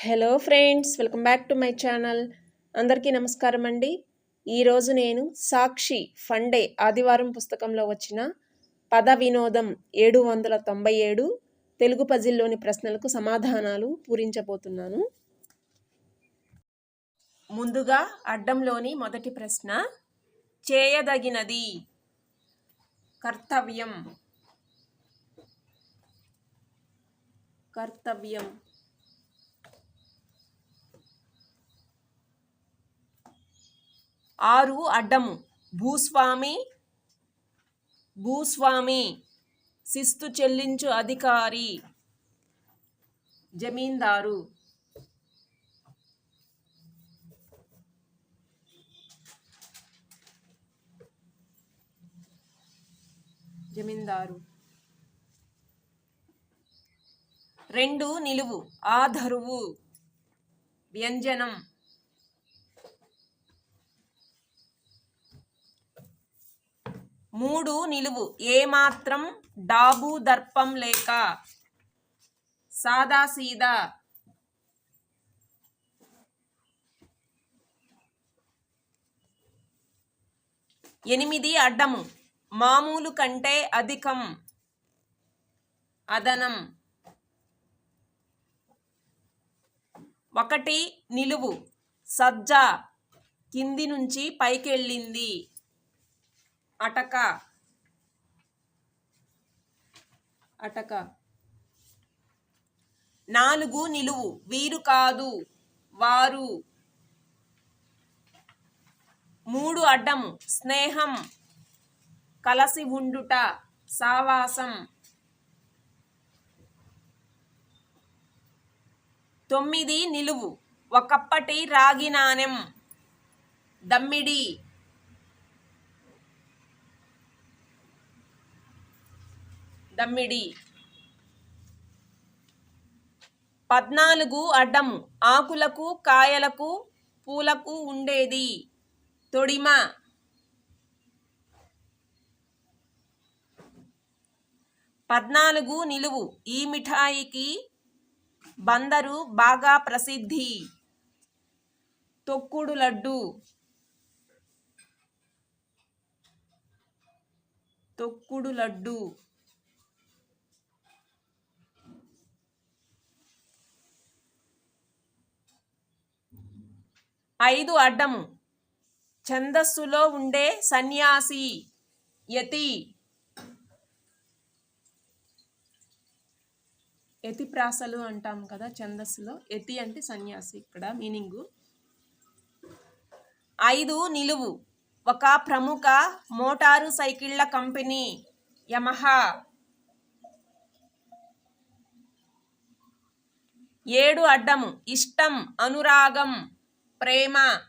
Hello friends welcome back to my channel అందరికీ నమస్కారం అండి. ఈరోజు నేను సాక్షి ఫండే ఆదివారం పుస్తకంలో వచ్చిన పద వినోదం ఏడు వందల తొంభై ఏడు తెలుగు పజిల్లోని ప్రశ్నలకు సమాధానాలు పూరించబోతున్నాను. ముందుగా అడ్డంలోని మొదటి ప్రశ్న చేయదగినది కర్తవ్యం. కర్తవ్యం. ఆరు అడ్డము. భూస్వామి భూస్వామి శిస్తు చెల్లించు అధికారి జమీందారు. జమీందారు. రెండు నిలువు. ఆధరువు. వ్యంజనం. మూడు నిలువు. ఏమాత్రం డాబు దర్పం లేక సాదాసీదా ఎనిమిది అడ్డము. మామూలు కంటే అధికం అదనం. ఒకటి నిలువు. సజ్జ కింది నుంచి పైకెళ్ళింది. అటక. అటక. నాలుగు నిలువు. వీరు కాదు. వారు. మూడు అడ్డం. స్నేహం. కలసి ఉండుట. సావాసం. తొమ్మిది నిలువు. ఒకప్పటి రాగి నాణెం. దమ్మిడి. దమ్మిడి. పద్నాలుగు అడ్డం ఆకులకు కాయలకు పూలకు ఉండేది. తొడిమ. పద్నాలుగు నిలువు. ఈ మిఠాయికి బందరు బాగా ప్రసిద్ధి. తొక్కుడు లడ్డు. తొక్కుడు లడ్డు. ఐదు అడ్డము. ఛందస్సులో ఉండే సన్యాసి యతి. యతి ప్రాసలు అంటాం కదా ఛందస్సులో. యతి అంటే సన్యాసి ఇక్కడ మీనింగు. ఐదు నిలువు. ఒక ప్రముఖ మోటారు సైకిళ్ళ కంపెనీ యమహా. ఏడు అడ్డము. ఇష్టం అనురాగం. ప్రేమ.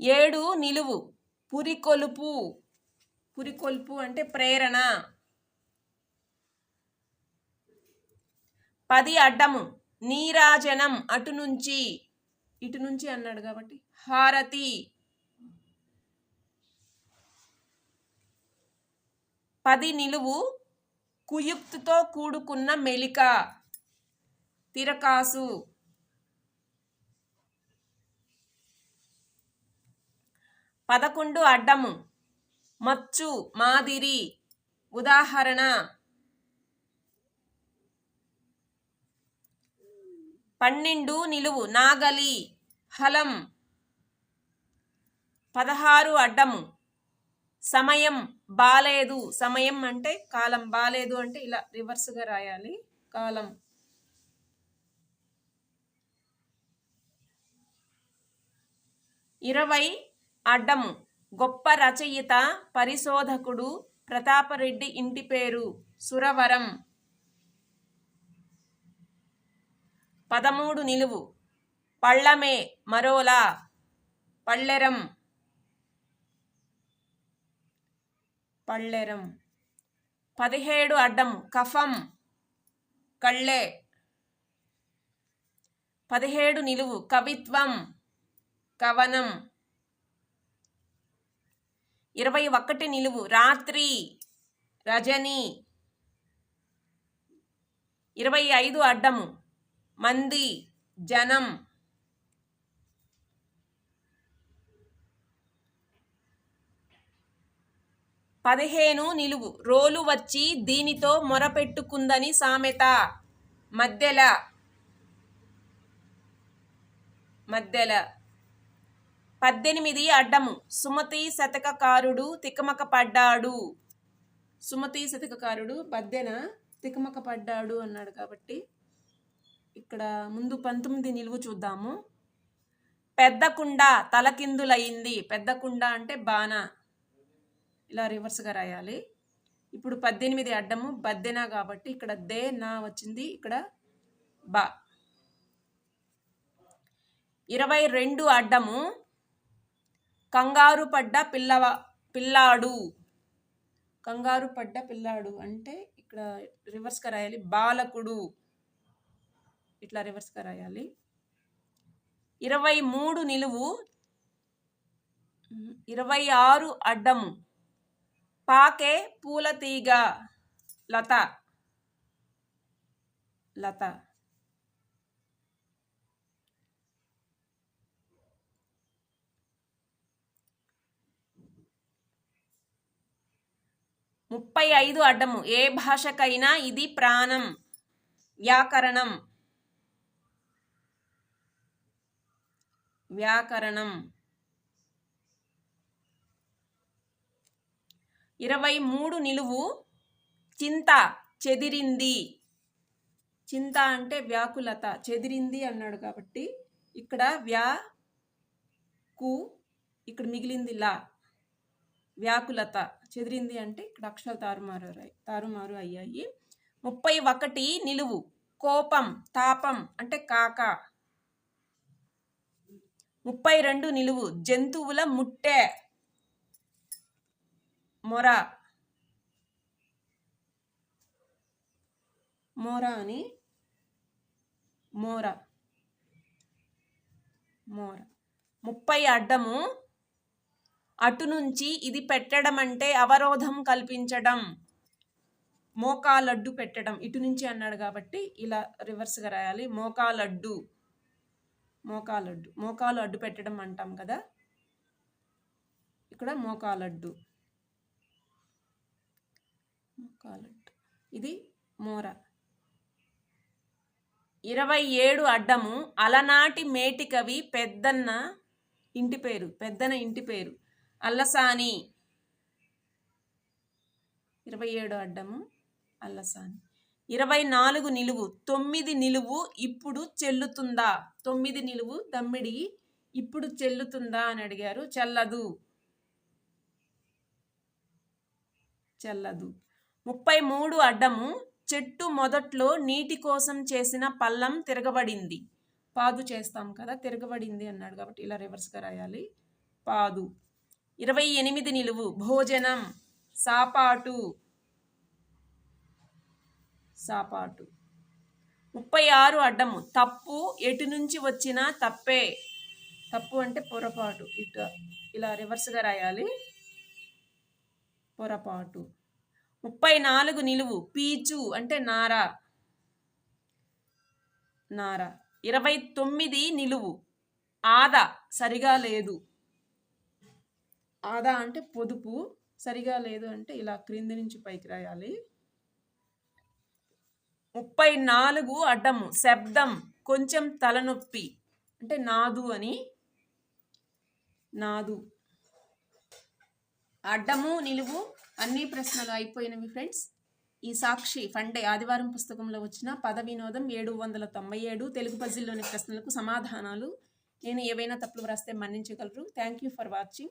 ఏడు నిలువు. పురికొలుపు. పురికొల్పు అంటే ప్రేరణ. పది అడ్డము. నీరాజనం అటు నుంచి. ఇటు నుంచి అన్నాడు కాబట్టి. హారతి. పది నిలువు. కుయుక్తితో కూడుకున్న మెలిక. తిరకాసు. పదకొండు అడ్డము. మచ్చు మాదిరి. ఉదాహరణ. పన్నెండు నిలువు. నాగలి. హలం. పదహారు అడ్డము. సమయం బాలేదు. సమయం అంటే కాలం బాలేదు అంటే ఇలా రివర్స్గా రాయాలి. కాలం ఇరవై అడ్డం గొప్ప రచయిత పరిశోధకుడు ప్రతాపరెడ్డి ఇంటి పేరు సురవరం. పదమూడు నిలువు. పళ్ళమే మరోలా పళ్ళెరం. పళ్ళెరం. పదిహేడు అడ్డం కఫం. కళ్ళే. పదిహేడు నిలువు కవిత్వం. కవనం. ఇరవై ఒకటి నిలువు. రాత్రి. రజని. ఇరవై ఐదు అడ్డము. మంది. జనం. పదిహేను నిలువు. రోలు వచ్చి దీనితో మొరపెట్టుకుందని సామెత. మధ్యల. మధ్యల. పద్దెనిమిది అడ్డము. సుమతి శతకకారుడు తికమక పడ్డాడు సుమతి శతకకారుడు బద్దెన తికమక పడ్డాడు అన్నాడు కాబట్టి ఇక్కడ ముందు పంతొమ్మిది నిలువు చూద్దాము. పెద్ద కుండ తలకిందులయింది. పెద్ద కుండ అంటే బాణ. ఇలా రివర్స్గా రాయాలి. ఇప్పుడు పద్దెనిమిది అడ్డము బద్దెన కాబట్టి ఇక్కడ దే నా వచ్చింది. ఇక్కడ బా. ఇరవై రెండు అడ్డము. కంగారు పడ్డ పిల్లవ పిల్లాడు. కంగారు పడ్డ పిల్లాడు అంటే ఇక్కడ రివర్స్గా రాయాలి. బాలకుడు. ఇట్లా రివర్స్గా రాయాలి. ఇరవై మూడు నిలువు. ఇరవై ఆరు అడ్డము పాకే పూల తీగ లత. లత. ముప్పై ఐదు అడ్డము. ఏ భాషకైనా ఇది ప్రాణం. వ్యాకరణం. వ్యాకరణం. ఇరవై మూడు నిలువు. చింత చెదిరింది. చింత అంటే వ్యాకులత. చెదిరింది అన్నాడు కాబట్టి ఇక్కడ వ్యా కు ఇక్కడ మిగిలింది లా. వ్యాకులత చెదిరింది అంటే ఇక్కడ అక్షరాలు తారుమారు తారుమారు అయ్యాయి. ముప్పై ఒకటి నిలువు కోపం తాపం అంటే కాక. ముప్పై రెండు నిలువు జంతువుల ముట్టె మొర. మోర అని మోర. మోర. ముప్పై అడ్డము అటు నుంచి ఇది పెట్టడం అంటే అవరోధం కల్పించడం. మోకాలడ్డు పెట్టడం. ఇటు నుంచి అన్నాడు కాబట్టి ఇలా రివర్స్గా రాయాలి. మోకాలడ్డు మోకాలడ్డు మోకాలు అడ్డు పెట్టడం అంటాం కదా? ఇక్కడ మోకాలడ్డు మోకాలడ్డు ఇది మోర. ఇరవై ఏడు అడ్డము అలనాటి మేటికవి పెద్దన్న ఇంటి పేరు. పెద్దన ఇంటి పేరు. అల్లసాని. ఇరవై ఏడు అడ్డము అల్లసాని. ఇరవై నాలుగు నిలువు తొమ్మిది నిలువు ఇప్పుడు చెల్లుతుందా? తొమ్మిది నిలువు తమ్మిడి ఇప్పుడు చెల్లుతుందా అని అడిగారు. చెల్లదు. చెల్లదు. ముప్పై మూడు అడ్డము చెట్టు మొదట్లో నీటి కోసం చేసిన పల్లం తిరగబడింది. పాదు చేస్తాం కదా తిరగబడింది అన్నాడు కాబట్టి ఇలా రివర్స్గా రాయాలి. పాదు. ఇరవై ఎనిమిది నిలువు భోజనం సాపాటు. సాపాటు. ముప్పై ఆరు అడ్డము. తప్పు ఎటు నుంచి వచ్చినా తప్పే. తప్పు అంటే పొరపాటు. ఇటు ఇలా రివర్స్గా రాయాలి. పొరపాటు. ముప్పై నాలుగు నిలువు. పీచు అంటే నార. నార. ఇరవై తొమ్మిది నిలువు. ఆదా సరిగా లేదు. ఆదా అంటే పొదుపు సరిగా లేదు అంటే ఇలా క్రింది నుంచి పైకి రాయాలి. ముప్పై నాలుగు అడ్డము శబ్దం కొంచెం తలనొప్పి అంటే నాదు అని. నాదు. అడ్డము నిలువు అన్ని ప్రశ్నలు అయిపోయినవి ఫ్రెండ్స్. ఈ సాక్షి ఫండే ఆదివారం పుస్తకంలో వచ్చిన పద వినోదం ఏడు వందల తొంభై ఏడు తెలుగు పజిల్లోని ప్రశ్నలకు సమాధానాలు. నేను ఏవైనా తప్పులు వ్రాస్తే మన్నించగలరు. Thank you for watching